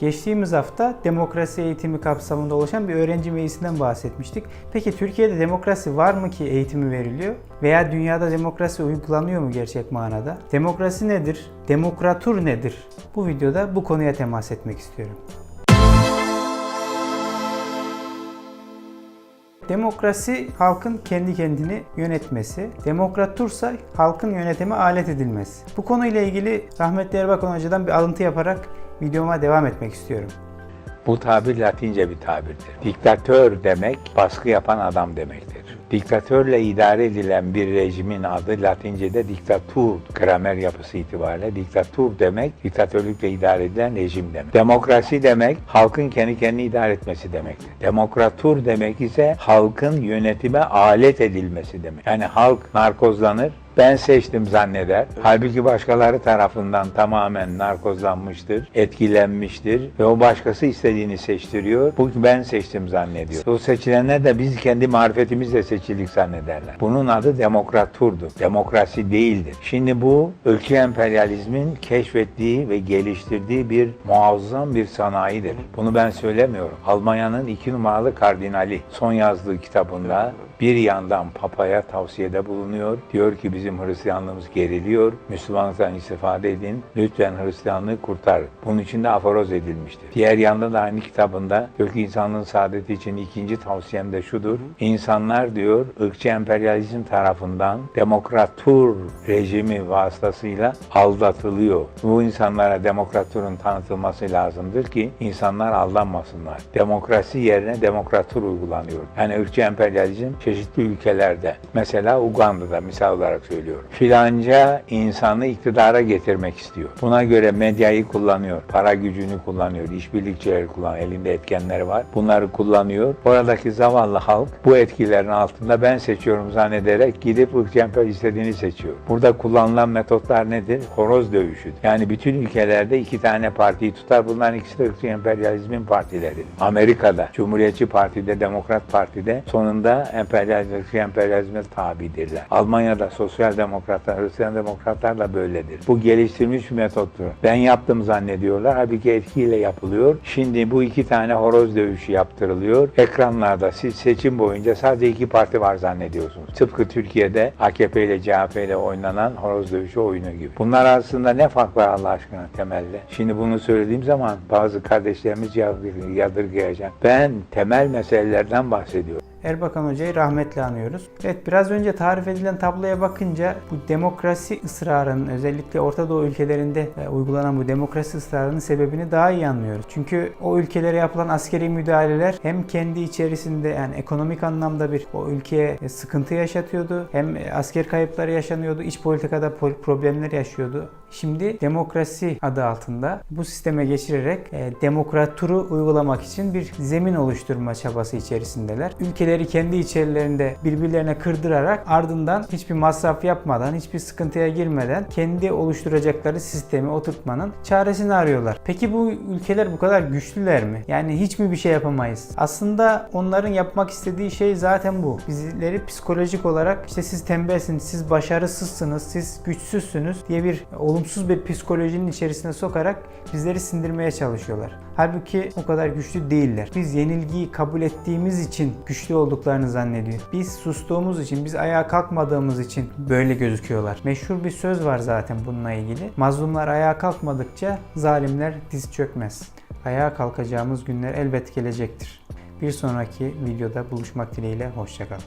Geçtiğimiz hafta demokrasi eğitimi kapsamında oluşan bir öğrenci meclisinden bahsetmiştik. Peki Türkiye'de demokrasi var mı ki eğitimi veriliyor? Veya dünyada demokrasi uygulanıyor mu gerçek manada? Demokrasi nedir? Demokratur nedir? Bu videoda bu konuya temas etmek istiyorum. Demokrasi halkın kendi kendini yönetmesi, demokratursa halkın yönetime alet edilmesi. Bu konuyla ilgili rahmetli Erbakan Hoca'dan bir alıntı yaparak videoma devam etmek istiyorum. Bu tabir Latince bir tabirdir. Diktatör demek baskı yapan adam demektir. Diktatörle idare edilen bir rejimin adı Latince'de diktatur gramer yapısı itibariyle diktatur demek diktatörlükle idare edilen rejim demek. Demokrasi demek halkın kendi kendini idare etmesi demektir. Demokratur demek ise halkın yönetime alet edilmesi demek. Yani halk narkozlanır, ben seçtim zanneder. Halbuki başkaları tarafından tamamen narkozlanmıştır, etkilenmiştir ve o başkası istediğini seçtiriyor. Bu ben seçtim zannediyor. O seçilenler de biz kendi marifetimizle seçildik zannederler. Bunun adı demokraturdur. Demokrasi değildir. Şimdi bu ülke emperyalizmin keşfettiği ve geliştirdiği bir muazzam bir sanayidir. Bunu ben söylemiyorum. Almanya'nın iki numaralı kardinali son yazdığı kitabında bir yandan papaya tavsiyede bulunuyor. Diyor ki bizim Hristiyanlığımız geriliyor. Müslümanlıktan istifade edin. Lütfen Hristiyanlığı kurtar. Bunun için de aforoz edilmiştir. Diğer yanda da aynı kitabında ki insanlığın saadeti için ikinci tavsiyem de şudur. İnsanlar diyor ırkçı emperyalizm tarafından demokratur rejimi vasıtasıyla aldatılıyor. Bu insanlara demokraturun tanıtılması lazımdır ki insanlar aldanmasınlar. Demokrasi yerine demokratur uygulanıyor. Yani ırkçı emperyalizm çeşitli ülkelerde mesela Uganda'da misal olarak söylüyorum. Filanca insanı iktidara getirmek istiyor. Buna göre medyayı kullanıyor, para gücünü kullanıyor, işbirlikçileri kullanıyor, elinde etkenleri var. Bunları kullanıyor. Oradaki zavallı halk bu etkilerin altında ben seçiyorum zannederek gidip ırkçı istediğini seçiyor. Burada kullanılan metotlar nedir? Horoz dövüşüdür. Yani bütün ülkelerde iki tane partiyi tutar. Bunların ikisi de ırkçı emperyalizmin partileri. Amerika'da Cumhuriyetçi Parti'de, Demokrat Parti'de sonunda emperyalizm, emperyalizme tabidirler. Almanya'da sosyal demokratlar, Hristiyan demokratlar da böyledir. Bu geliştirilmiş bir metottur. Ben yaptım zannediyorlar. Halbuki etkiyle yapılıyor. Şimdi bu iki tane horoz dövüşü yaptırılıyor. Ekranlarda siz seçim boyunca sadece iki parti var zannediyorsunuz. Tıpkı Türkiye'de AKP ile CHP ile oynanan horoz dövüşü oyunu gibi. Bunlar arasında ne fark var Allah aşkına temelde? Şimdi bunu söylediğim zaman bazı kardeşlerimiz yadır- yadırgayacak. Ben temel meselelerden bahsediyorum. Erbakan Hoca'yı rahmetle anıyoruz. Evet biraz önce tarif edilen tabloya bakınca bu demokrasi ısrarının özellikle Orta Doğu ülkelerinde e, uygulanan bu demokrasi ısrarının sebebini daha iyi anlıyoruz. Çünkü o ülkelere yapılan askeri müdahaleler hem kendi içerisinde yani ekonomik anlamda bir o ülkeye e, sıkıntı yaşatıyordu hem e, asker kayıpları yaşanıyordu, iç politikada pol- problemler yaşıyordu. Şimdi demokrasi adı altında bu sisteme geçirerek demokraturu uygulamak için bir zemin oluşturma çabası içerisindeler. Ülkeleri kendi içerilerinde birbirlerine kırdırarak ardından hiçbir masraf yapmadan, hiçbir sıkıntıya girmeden kendi oluşturacakları sistemi oturtmanın çaresini arıyorlar. Peki bu ülkeler bu kadar güçlüler mi? Yani hiç mi bir şey yapamayız? Aslında onların yapmak istediği şey zaten bu. Bizleri psikolojik olarak işte siz tembelsiniz, siz başarısızsınız, siz güçsüzsünüz diye bir olumsuz bir psikolojinin içerisine sokarak bizleri sindirmeye çalışıyorlar. Halbuki o kadar güçlü değiller. Biz yenilgiyi kabul ettiğimiz için güçlü olduklarını zannediyor. Biz sustuğumuz için, biz ayağa kalkmadığımız için böyle gözüküyorlar. Meşhur bir söz var zaten bununla ilgili. Mazlumlar ayağa kalkmadıkça zalimler diz çökmez. Ayağa kalkacağımız günler elbet gelecektir. Bir sonraki videoda buluşmak dileğiyle hoşçakalın.